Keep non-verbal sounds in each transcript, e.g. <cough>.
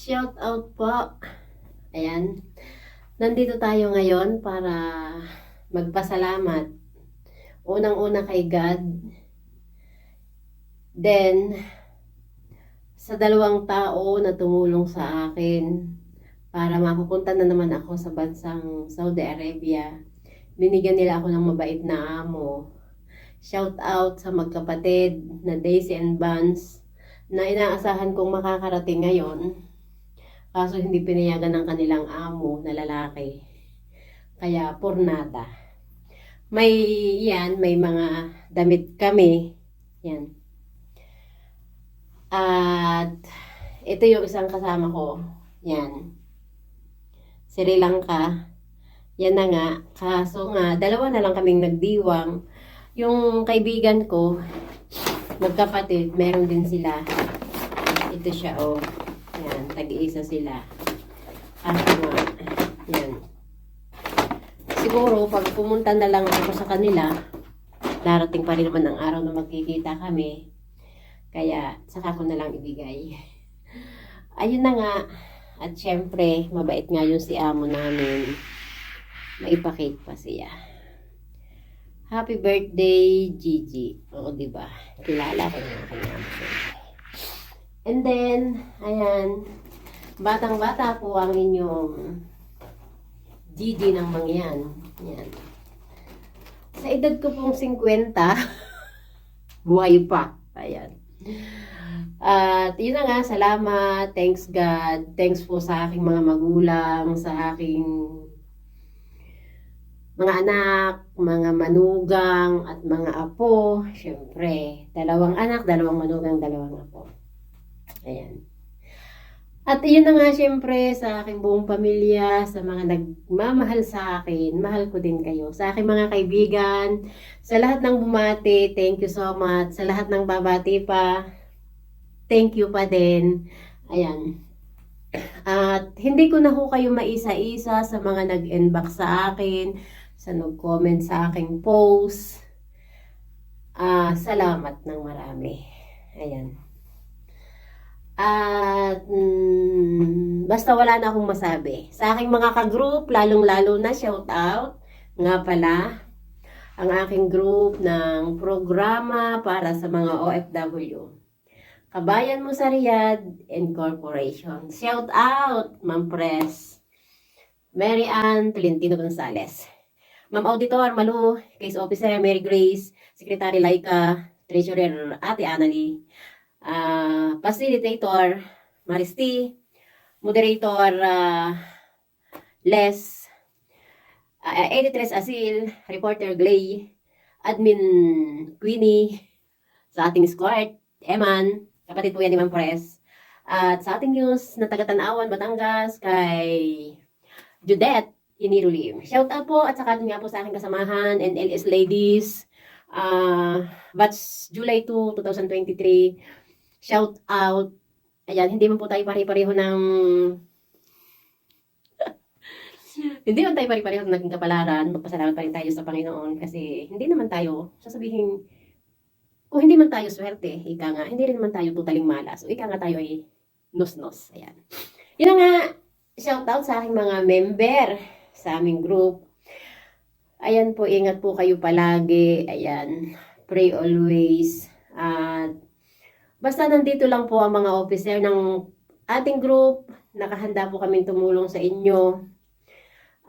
Shout out po. Ayan. Nandito tayo ngayon para magpasalamat. Unang-una kay God. Then, sa dalawang tao na tumulong sa akin para mapupunta na naman ako sa bansang Saudi Arabia. Binigyan nila ako ng mabait na amo. Shout out sa magkapatid na Daisy and Vance na inaasahan kong makakarating ngayon. Kaso hindi pinayagan ng kanilang amo na lalaki. Kaya pornada. May yan, may mga damit kami. Yan. At ito yung isang kasama ko. Yan. Sri Lanka. Yan na nga. Kaso nga, dalawa na lang kaming nagdiwang. Yung kaibigan ko, magkapatid, meron din sila. Ito siya, oh. Yan, tag-iisa sila. Nga, yan. Siguro, pag pumunta na lang ako sa kanila, darating pa rin naman ang araw na magkikita kami. Kaya, saka ko na lang ibigay. <laughs> Ayun na nga. At syempre, mabait nga yung si amo namin. Maipakate pa siya. Happy birthday, Gigi. Oo, di ba? Kilala ko nga kanya. And then, ayan, batang-bata po ang inyong Gigi ng mangyan. Yan. Sa edad ko pong 50, <laughs> buhay pa. Ayan. At yun na nga, salamat, thanks God, thanks po sa aking mga magulang, sa aking mga anak, mga manugang, at mga apo. Siyempre, dalawang anak, dalawang manugang, dalawang apo. Ayan. At yun na nga, siyempre, sa aking buong pamilya, sa mga nagmamahal sa akin, mahal ko din kayo. Sa aking mga kaibigan, sa lahat ng bumati, thank you so much. Sa lahat ng babati pa, thank you pa din. Ayan. At hindi ko na ho kayo maisa-isa sa mga nag-inbox sa akin, sa nag-comment sa aking post. Ah, salamat ng marami. Ayan. At mm, basta wala na akong masabi. Sa aking mga ka-group, lalong-lalo na shout out nga pala ang aking group ng programa para sa mga OFW. Kabayan mo sa Riyadh Incorporation. Shout out, Ma'am Pres. Mary Ann Tolentino Gonzales. Ma'am Auditor Malu, Case Officer Mary Grace, Secretary Laika, Treasurer Ate Annalie, ah, Facilitator Maristi, Moderator ah, Les, uh, Editress Asil, Reporter Glay, Admin Queenie, sa ating squad, Eman, kapatid po yan ni Ma'am Pres. At sa ating news na taga-Tanawan, Batangas, kay Judette Inirulim. Shout out po at saka nga po sa aking kasamahan and LS Ladies. Uh, batch July 2, 2023. Shout out. Ayan, hindi man po tayo pare-pareho ng <laughs> hindi man tayo pare-pareho ng naging kapalaran. Magpasalamat pa rin tayo sa Panginoon kasi hindi naman tayo sasabihin kung hindi man tayo swerte, ika nga, hindi rin naman tayo tutaling malas. O ika nga tayo ay nos-nos. Ayan. Yun nga, shout out sa aking mga member sa aming group. Ayan po, ingat po kayo palagi. Ayan, pray always. At basta nandito lang po ang mga officer ng ating group. Nakahanda po kaming tumulong sa inyo.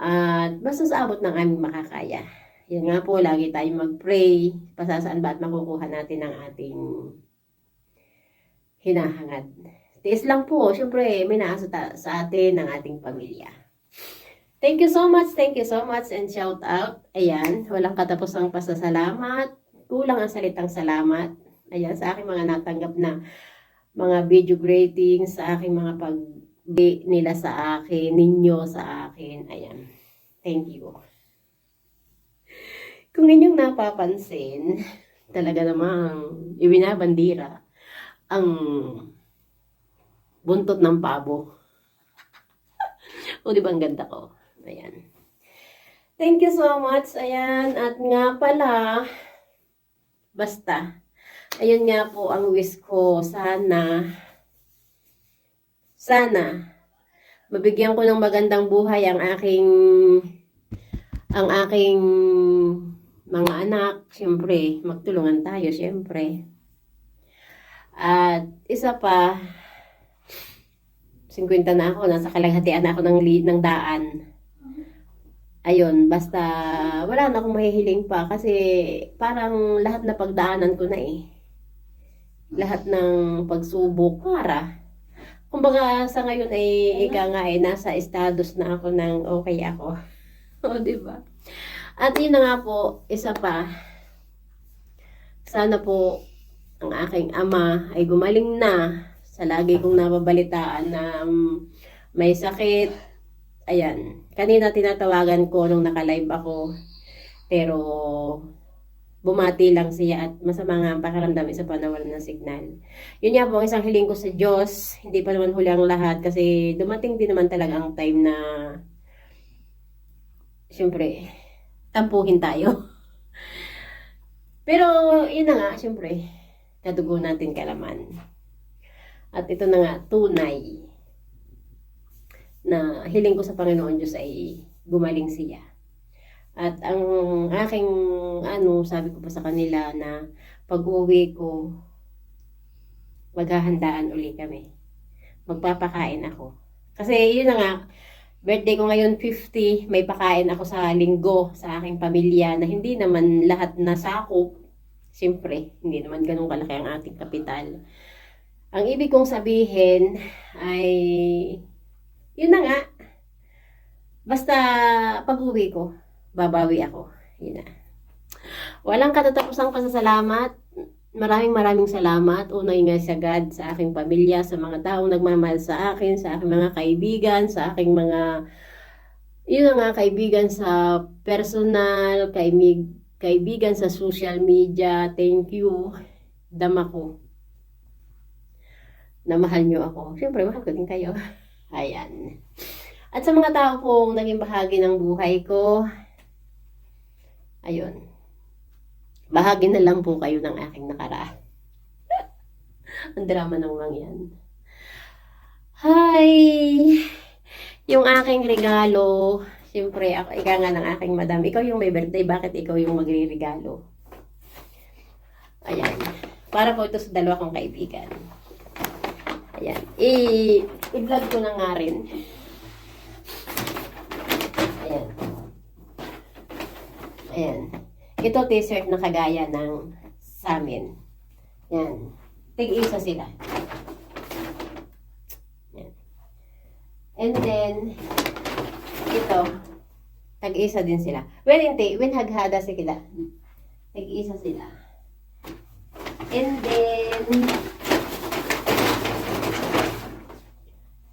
At basta sa abot ng aming makakaya. Yan nga po, lagi tayong mag-pray. Pasasaan ba at makukuha natin ang ating hinahangad. Tiis lang po, syempre may naasa sa atin ng ating pamilya. Thank you so much, thank you so much and shout out. Ayan, walang katapusang pasasalamat. Kulang ang salitang salamat. Ayan, sa aking mga natanggap na mga video greetings, sa aking mga pag nila sa akin, ninyo sa akin. Ayan, thank you. Kung inyong napapansin, talaga namang ibinabandira ang buntot ng pabo. <laughs> o, di ba ang ganda ko? Ayan. Thank you so much. Ayan. At nga pala, basta, ayun nga po ang wish ko. Sana, sana mabigyan ko ng magandang buhay ang aking ang aking mga anak, siyempre, magtulungan tayo, siyempre. At isa pa, 50 na ako, nasa kalaghatian ako ng, ng daan. Ayun, basta wala na akong mahihiling pa kasi parang lahat na pagdaanan ko na eh. Lahat ng pagsubok para. Kumbaga sa ngayon ay ika nga eh, nasa estados na ako ng okay ako. <laughs> o, di ba? At yun na nga po, isa pa, sana po ang aking ama ay gumaling na sa lagi kong nababalitaan na um, may sakit. Ayan, kanina tinatawagan ko nung nakalive ako. Pero bumati lang siya at masama nga ang pakiramdam isa pa nawala ng signal. Yun nga po, ang isang hiling ko sa Diyos, hindi pa naman huli ang lahat kasi dumating din naman talaga ang time na Siyempre, tampuhin tayo. <laughs> Pero, yun na nga, siyempre, kadugo natin kalaman. At ito na nga, tunay na hiling ko sa Panginoon Diyos ay gumaling siya. At ang aking, ano, sabi ko pa sa kanila na pag uwi ko, maghahandaan uli kami. Magpapakain ako. Kasi yun na nga, birthday ko ngayon 50, may pakain ako sa linggo sa aking pamilya na hindi naman lahat nasakop. Siyempre, hindi naman ganun kalaki ang ating kapital. Ang ibig kong sabihin ay, yun na nga, basta pag uwi ko, babawi ako. Yun na. Walang katatapusang pasasalamat. Maraming maraming salamat. Unay nga sa God, sa aking pamilya, sa mga taong nagmamahal sa akin, sa aking mga kaibigan, sa aking mga, yun nga, kaibigan sa personal, kaimig, kaibigan sa social media. Thank you. Dama ko. Na mahal nyo ako. Siyempre, mahal ko din kayo. <laughs> Ayan. At sa mga tao pong naging bahagi ng buhay ko, ayun, bahagi na lang po kayo ng aking nakaraan. <laughs> Ang drama ng mga yan. Hi! Yung aking regalo, siyempre, ako, ika nga ng aking madam, ikaw yung may birthday, bakit ikaw yung magre-regalo? Ayan. Para po ito sa dalawa kong kaibigan. Ayan. I-vlog ko na nga rin. Ayan. Ito t-shirt na kagaya ng sa amin. Yan. Tig-isa sila. Yan. And then, ito, tag-isa din sila. Well, hindi. When haghada sila. Tag-isa sila. And then,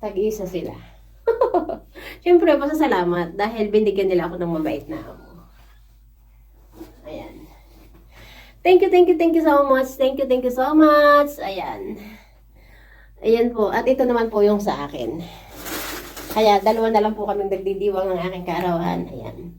tag-isa sila. <laughs> Siyempre, pasasalamat dahil binigyan nila ako ng mabait na amo. Ayan. Thank you, thank you, thank you so much. Thank you, thank you so much. Ayan. Ayan po. At ito naman po yung sa akin. Kaya dalawa na lang po kaming nagdidiwang ng aking kaarawan. Ayan.